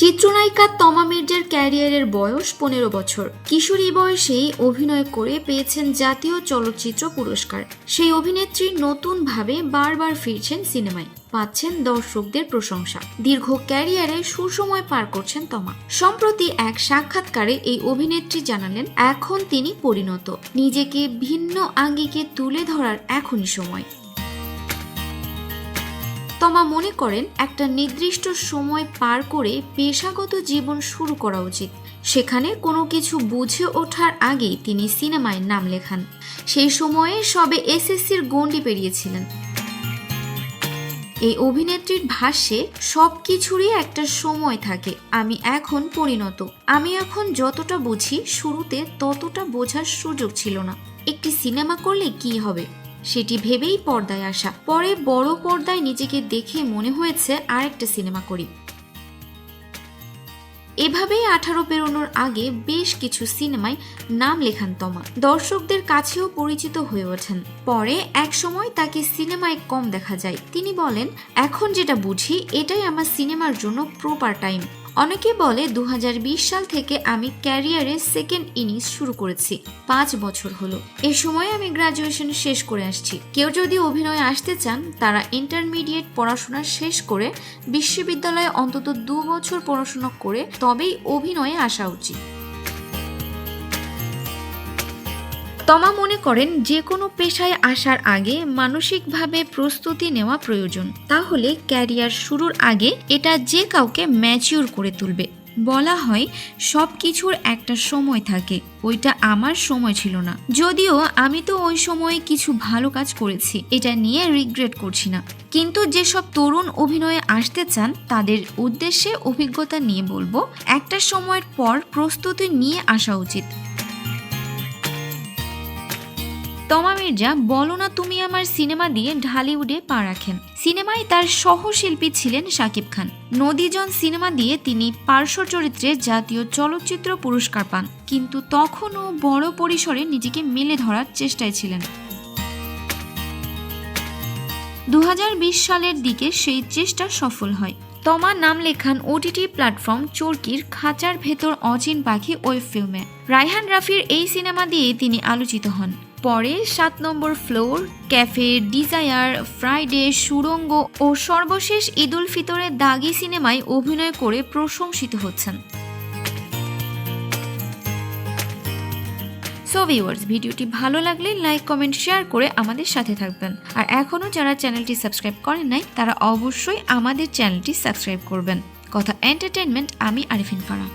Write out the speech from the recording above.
চিত্রনায়িকা তমা মির্জার ক্যারিয়ারের বয়স পনেরো বছর। কিশোরী বয়সেই অভিনয় করে পেয়েছেন জাতীয় চলচ্চিত্র পুরস্কার। সেই অভিনেত্রী নতুনভাবে বারবার ফিরছেন সিনেমায়। পাচ্ছেন দর্শকদের প্রশংসা। দীর্ঘ ক্যারিয়ারে সুসময় পার করছেন তমা। সম্প্রতি এক সাক্ষাৎকারে এই অভিনেত্রী জানালেন, এখন তিনি পরিণত। নিজেকে ভিন্ন আঙ্গিকে তুলে ধরার এখনই সময়। তমা মনে করেন একটা নির্দিষ্ট সময় পার করে পেশাগত জীবন শুরু করা উচিত। সেখানে কোনো কিছু বুঝে ওঠার আগেই তিনি সিনেমায় নাম লেখান। সেই সময়ে সবে এসএসসির গণ্ডি পেরিয়েছিলেন। এই অভিনেত্রীর ভাষ্যে সব কিছুরই একটা সময় থাকে। আমি এখন পরিণত। আমি এখন যতটা বুঝি, শুরুতে ততটা বোঝার সুযোগ ছিল না। একটি সিনেমা করলে কি হবে? সেটি ভেবেই পর্দায় আসা। পরে বড় পর্দায় নিজেকে দেখে মনে হয়েছে আরেকটা সিনেমা করি। এভাবেই আঠারো পেরোনোর আগে বেশ কিছু সিনেমায় নাম লেখান তমা। দর্শকদের কাছেও পরিচিত হয়ে ওঠেন। পরে এক সময় তাকে সিনেমায় কম দেখা যায়। তিনি বলেন, এখন যেটা বুঝি, এটাই আমার সিনেমার জন্য প্রপার টাইম অনেকে বলে দু হাজার বিশ সাল থেকে আমি ক্যারিয়ারে সেকেন্ড ইনিংস শুরু করেছি। পাঁচ বছর হলো। এ সময় আমি গ্রাজুয়েশন শেষ করে আসছি। কেউ যদি অভিনয়ে আসতে চান, তারা ইন্টারমিডিয়েট পড়াশোনা শেষ করে বিশ্ববিদ্যালয়ে অন্তত দু বছর পড়াশোনা করে তবেই অভিনয়ে আসা উচিত। তমা মনে করেন যে কোনো পেশায় আসার আগে মানসিকভাবে প্রস্তুতি নেওয়া প্রয়োজন। তাহলে ক্যারিয়ার শুরুর আগে এটা যে কাউকে ম্যাচিউর করে তুলবে। বলা হয় সব কিছুর একটা সময় থাকে। ওইটা আমার সময় ছিল না। যদিও আমি তো ওই সময়ে কিছু ভালো কাজ করেছি। এটা নিয়ে রিগ্রেট করছি না। কিন্তু যেসব তরুণ অভিনয়ে আসতে চান, তাদের উদ্দেশ্যে অভিজ্ঞতা নিয়ে বলব, একটা সময়ের পর প্রস্তুতি নিয়ে আসা উচিত। তমা মির্জা, বলো না তুমি আমার সিনেমা দিয়ে ঢালিউডে পা রাখেন। সিনেমায় তার সহশিল্পী ছিলেন শাকিব খান। নদীজন সিনেমা দিয়ে তিনি পার্শ্ব চরিত্রে জাতীয় চলচ্চিত্র পুরস্কার পান। কিন্তু তখনও বড় পরিসরে নিজেকে মেলে ধরার চেষ্টায় ছিলেন। দু হাজার বিশ সালের দিকে সেই চেষ্টা সফল হয়। তমা নাম লেখান ওটিটি প্ল্যাটফর্ম চরকির খাঁচার ভেতর অচিন পাখি ওয়েব ফিল্মে। রায়হান রাফির এই সিনেমা দিয়ে তিনি আলোচিত হন। পরে সাত নম্বর ফ্লোর, ক্যাফে ডিজায়ার, ফ্রাইডে, সুরঙ্গ ও সর্বশেষ ঈদুল ফিতরে দাগি সিনেমায় অভিনয় করে প্রশংসিত হচ্ছেন। সো ভিউয়ার্স ভিডিওটি ভালো লাগলে লাইক, কমেন্ট, শেয়ার করে আমাদের সাথে থাকবেন। আর এখনও যারা চ্যানেলটি সাবস্ক্রাইব করেন নাই, তারা অবশ্যই আমাদের চ্যানেলটি সাবস্ক্রাইব করবেন। কথা এন্টারটেনমেন্ট আমি আরিফিন ফারা